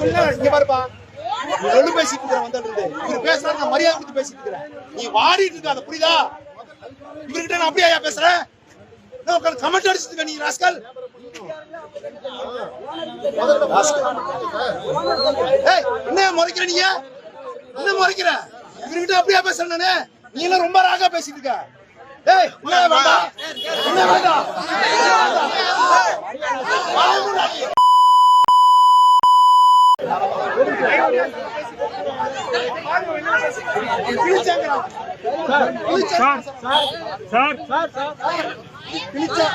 இங்க பாருப்பா. ஒண்ணு பேசிட்டு இருக்கிற வந்துடுறது இவர் பேசுறாரு நான் மரியாதை கொடுத்து பேசிட்டு இருக்கிறேன் நீ வாடிட்டு இருக்க அதை புரியுதா? இவர்கிட்ட நான் அப்படியே பேசுறேன்? கமெண்ட் அடிச்சிருக்க நீ ராஸ்கல்? ஏய், என்ன முறைக்கிற நீங்க? என்ன முறைக்கிற? இவர்கிட்ட அப்படியே பேசுறேன் நானு? நீ எல்லாம் ரொம்ப ராகா பேசிட்டு இருக்க. ஏய் என்ன வேண்டாம். என்ன வேண்டாம். கிழிச்சாங்கடா. கிழிச்சாங்க. கிழிச்சா.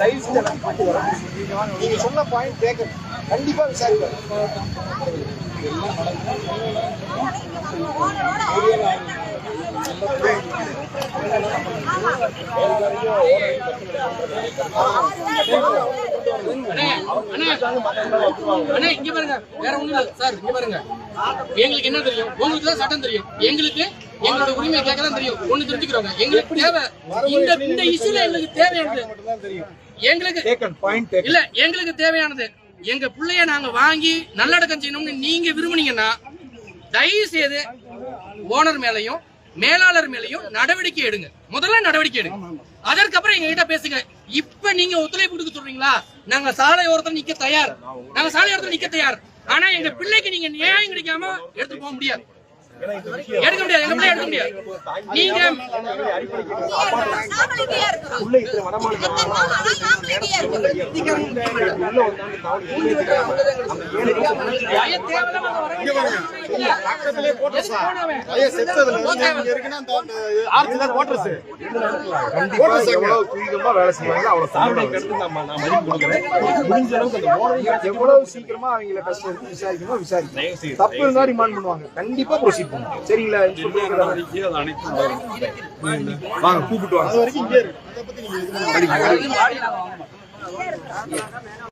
தயவு செஞ்சு எல்லாம் பார்த்து வரேன். நீங்க சொன்ன பாயிண்ட் கேட்க கண்டிப்பா விசாரிப்பேன் அண்ணே இங்க பாருங்க. வேற ஒண்ணும் இல்ல. சார் இங்க பாருங்க. எங்களுக்கு என்ன தெரியும்? உங்களுக்கு தான் சட்டம் தெரியும். எங்களுக்கு எங்களோட உரிமை கேட்க தான் தெரியும். ஒண்ணு தெரிஞ்சுக்கிறோங்க எங்களுக்கு தேவை. இந்த இந்த இஷ்யூல எங்களுக்கு தேவையானது எங்களுக்கு. இல்ல எங்களுக்கு தேவையானது. எங்க பிள்ளைய நாங்க வாங்கி நல்லடக்கம் செய்யணும்னு நீங்க விரும்புனீங்கன்னா தயவு செய்து ஓனர் மேலையும் மேலாளர் மேலையும் நடவடிக்கை எடுங்க. முதல்ல நடவடிக்கை எடுங்க. அதற்கப்புறம் எங்க கிட்ட பேசுங்க. இப்ப நீங்க ஒத்துழைப்பு கொடுக்க சொல்றீங்களா? நாங்க சாலை ஓரத்துல நிக்க தயார். நாங்க சாலை ஓரத்துல நிக்க தயார். ஆனா எங்க பிள்ளைக்கு நீங்க நியாயம் கிடைக்காம எடுத்து போக முடியாது. எடுக்க முடியாது எங்க பிள்ளை எடுக்க முடியாது. நீங்க எவ்வளவு வேலை செய்வாங்க அவ்வளவு முடிஞ்ச அளவுக்கு எவ்வளவு சீக்கிரமா அவங்கள கஷ்டம் விசாரிக்கணுமோ விசாரிக்கணும். தப்பு இருந்தா ரிமாண்ட் பண்ணுவாங்க. கண்டிப்பா ப்ரொசீட் பண்ணுவாங்க சரிங்களா வாங்க கூப்பிட்டு வாங்க.